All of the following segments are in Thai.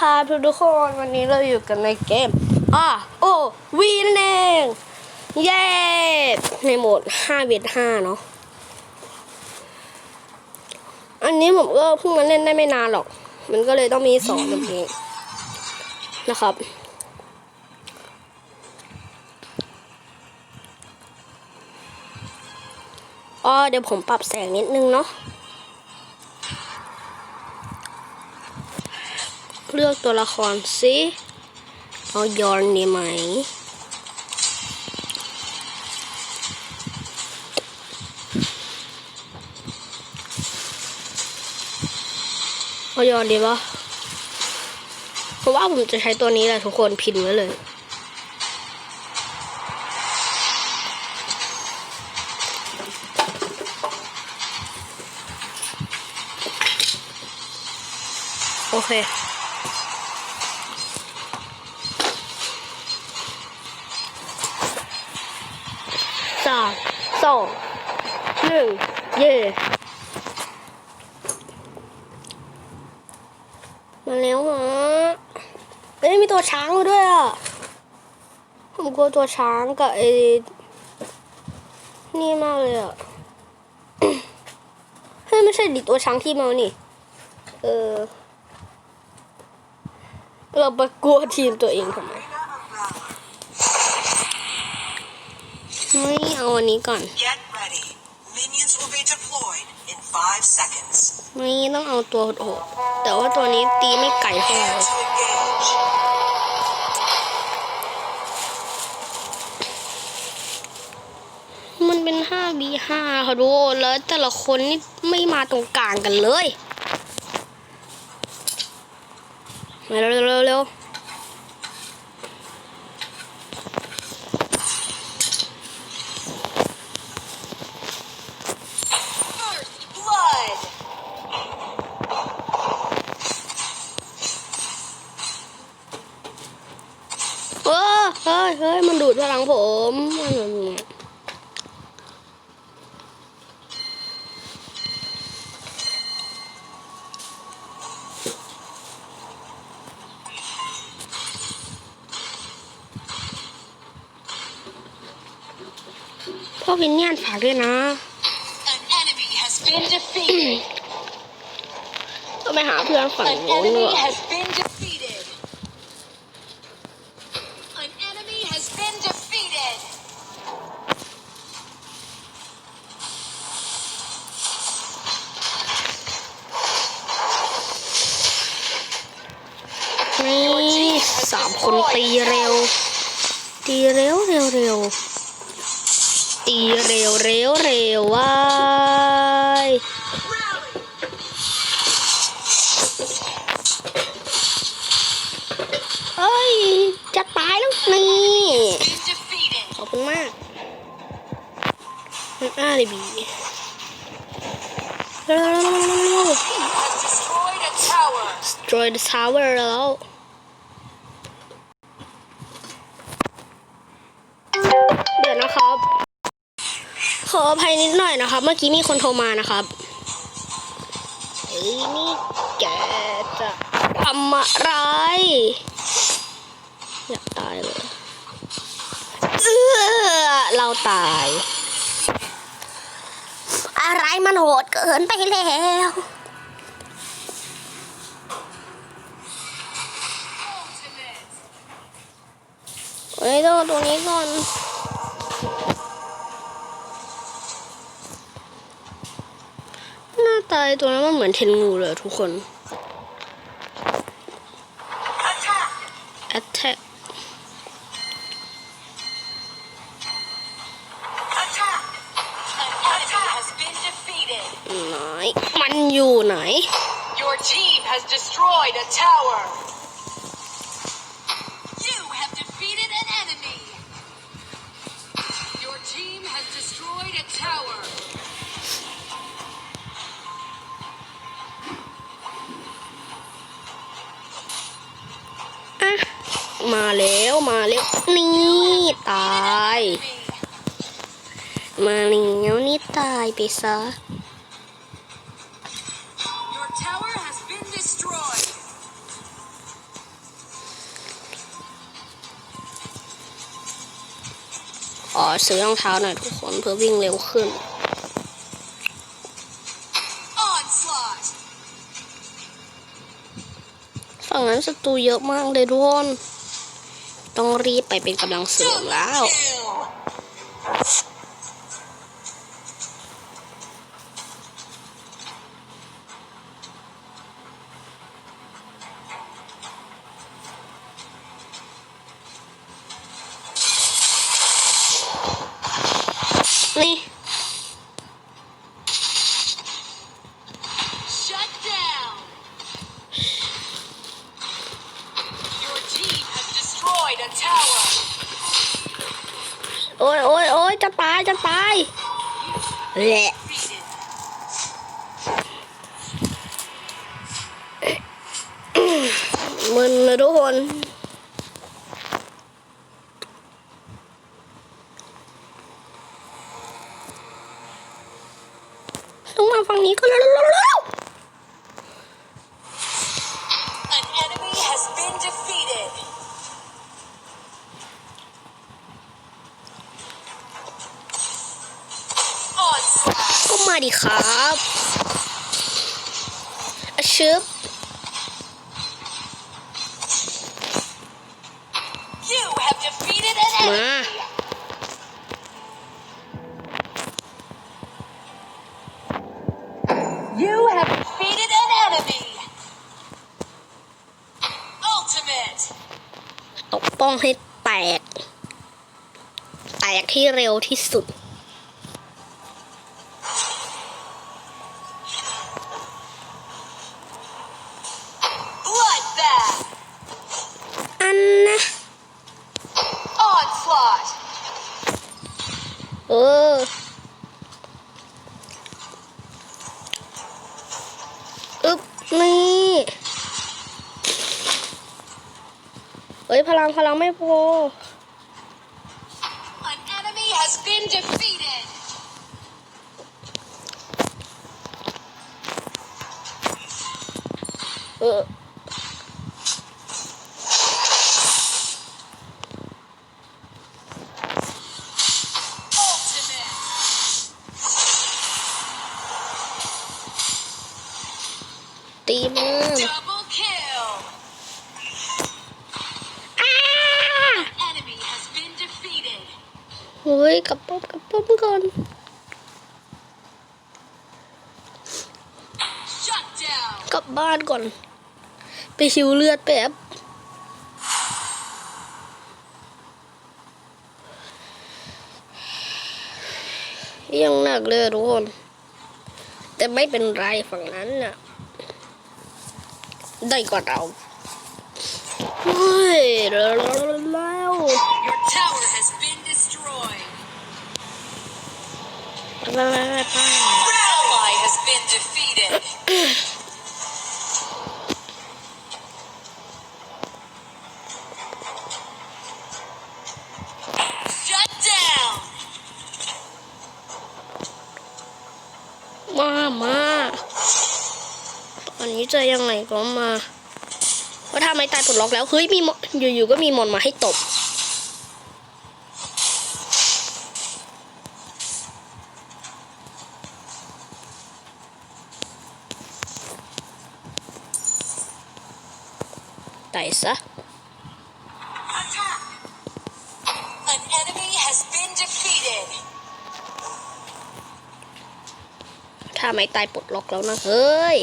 ครับทุกคนวันนี้เราอยู่กันในเกมอ่าโอวีนเองเย้ในโหมด5เวท5เนาะอันนี้ผมก็เพิ่งมาเล่นได้ไม่นานหรอก มันก็เลยต้องมีสอนแบบนี้นะครับ อ๋อเดี๋ยวผมปรับแสงนิดนึงเนาะ เลือกตัวละครสิเอาย้อนดีไหม เอาย้อนดีปะเพราะว่าผมจะใช้ตัวนี้แหละทุกคนพินไว้เลยโอเค สามสองหนึ่งเย่มาแล้วฮะเอ้ยมีตัวช้างมาด้วยอะผมกลัวตัวช้างกับไอ้นี่มากเลยอะเฮ้ยไม่ใช่ดิตัวช้างที่เมานี่ เออ เราไปกลัวทีมตัวเองทำไม ไม่เอาอันนี้ก่อน Get ready. Minions will be deployed in five seconds. ไม่ต้องเอาตัวโหดๆแต่ว่าตัวนี้ตีไม่ไกลเท่าไหร่ Prepare to engage. มันเป็น 5 v 5 ค่ะดูแล้วแต่ละคนนี่ไม่มาตรงกลางกันเลย มาเร็วเร็วเร็ว First blood. เออเฮ้ยเฮ้ยมัน ดูดพลังผมมันพ่อวินเนี่ยนฝากด้วยนะ An enemy has been defeated. ก็ไปหาเพื่อนฝั่ง An โน้น enemy ด้วย คนตีเร็ว ตีเร็วเร็วเร็วตีเร็วเร็วเร็วว้ายเอ้ย จะตายแล้วนี่ Been defeated. ขอบคุณมากมันอ้าเลยบีเร็วๆ Has destroyed a tower. destroy the tower แล้ว ดี๋ยวนะครับ ขออภัยนิดหน่อยนะครับ เมื่อกี้มีคนโทรมานะครับเฮ้ยนี่แกจะทำอะไรอยากตายเลยเออเราตาย อะไรมันโหดเกินไปแล้วเอ้ยต้องตัวนี้ก่อน ตายตัวนั้นมันเหมือนเทนงูเลยทุกคน Attack. attack Attack. An enemy has been defeated. ไหนมันอยู่ไหน Your team has destroyed a tower. าแล้วมาแล้วนี่ตาย มาแล้วนี่ตายไปซะอ๋อซื้อรองเท้าหน่อยทุกคนเพื่อวิ่งเร็วขึ้นฝั่งนั้นศัตรูเยอะมากเลยทุกคน ต้องรีบไปเป็นกำลังเสริมแล้ว โอ้ยโอ้ยโอ้ยจะตายจะตายแหละมึนนะทุกคน Onslaught. ก็มาดิครับอะชึบ You have defeated an มา enemy. You have defeated an enemy. Ultimate. ตกป้องให้แตก แตกที่เร็วที่สุด Bloodbath. อันนะ Onslaught. เออ อึ๊บ นี่เอ้ย พลังพลังไม่พอ An enemy has been defeated. เออ ตีมือเฮ้ยกลับป้อมกลับป้อมก่อนกลับบ้านก่อน ไปชิวเลือดแป๊บยังหนักเลยทุกคน แต่ไม่เป็นไรฝั่งนั้นน่ะ They got out. Your tower has been destroyed. Your ally has been defeated. จะยังไงก็มาเพราะถ้าไม่ตายปลดล็อกแล้วเฮ้ยมีมอนอยู่ๆก็มีมอนมาให้ตบตายซะ Attack. An enemy has been defeated. ถ้าไม่ตายปลดล็อกแล้วนะเฮ้ย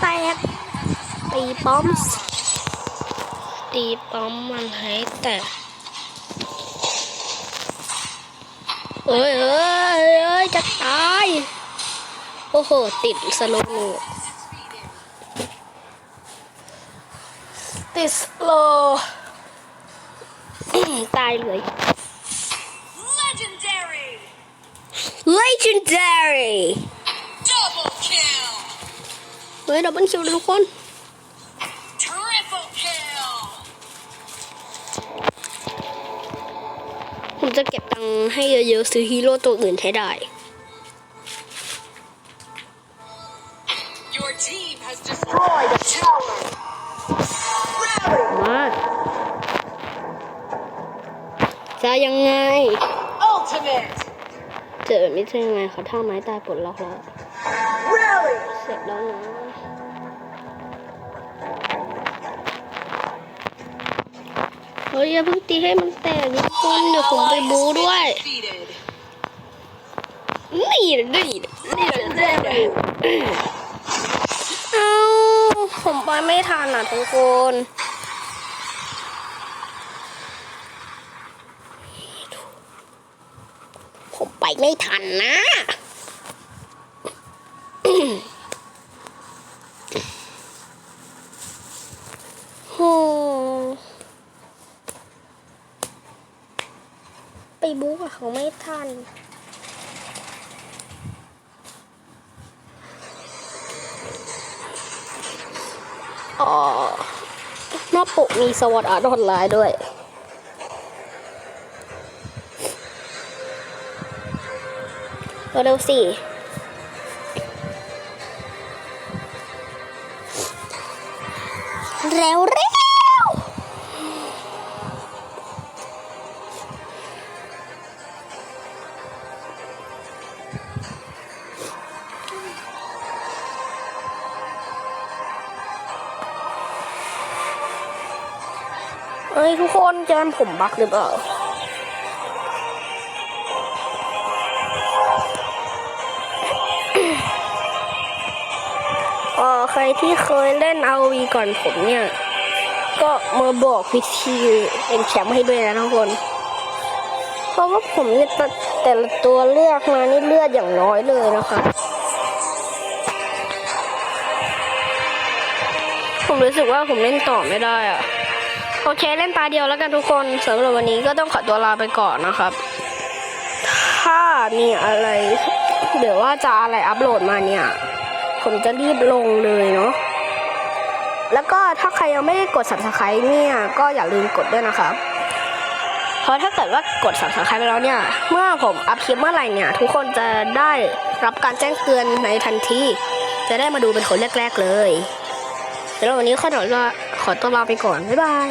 แตก ตีป้อม ตีป้อมมันให้แตกเอ้ยเอ้ยเอ้ยจะตาย โอ้โห ติดสโลว์ ติดสโลว์ตายเลย Legendary! legendary Double kill! เฮ้ยดับเบิลคิวทุกคน Triple kill! ผมจะเก็บตังค์ให้เยอะๆซื้อฮีโร่ตัวอื่นให้ได้ Your team has destroyed a tower! Rally! มาจะยังไง Ultimate! เจอแบบนี้จะยังไงเขาท่าไม้ตายปลดล็อกแล้ว Rally! เสร็จแล้วนะ เฮ้ยอย่าเพิ่งตีให้มันแตกทุกคนเดี๋ยวผมไปบูด้วย Defeated. นี่นะนี่นะนี่นะนี่นะเอ้าผมไปไม่ทันอะทุกคนผมไปไม่ทันนะ โหไปบุ๊กอะ เขาไม่ทัน อ๋อหน้าปกมีสวอตอาร์ตออนไลน์ด้วยเร็วๆสิเร็วเร็ เอ้ยทุกคนแกมผมบักหรือเปล่าเออใครที่เคยเล่น ROV ก่อนผมเนี่ย ก็มาบอกวิธีเป็นแชมป์ให้ด้วยนะทุกคน เพราะว่าผมเนี่ยแต่แต่ละตัวเลือกมานี่เลือดอย่างน้อยเลยนะคะผมรู้สึกว่าผมเล่นต่อไม่ได้อะ โอเคเล่นตาเดียวแล้วกันทุกคนสำหรับวันนี้ก็ต้องขอตัวลาไปก่อนนะครับ ถ้ามีอะไรหรือว่าจะอะไรอัปโหลดมาเนี่ย ผมจะรีบลงเลยเนาะแล้วก็ถ้าใครยังไม่ได้กด subscribe เนี่ย ก็อย่าลืมกดด้วยนะครับ เพราะถ้าเกิดว่ากด subscribe ไปแล้วเนี่ย เมื่อผมอัพคลิปเมื่อไหร่เนี่ย ทุกคนจะได้รับการแจ้งเตือนในทันที จะได้มาดูเป็นคนแรก ๆ เลย แล้ววันนี้ขอตัวขอตัวลาไปก่อน บ๊ายบาย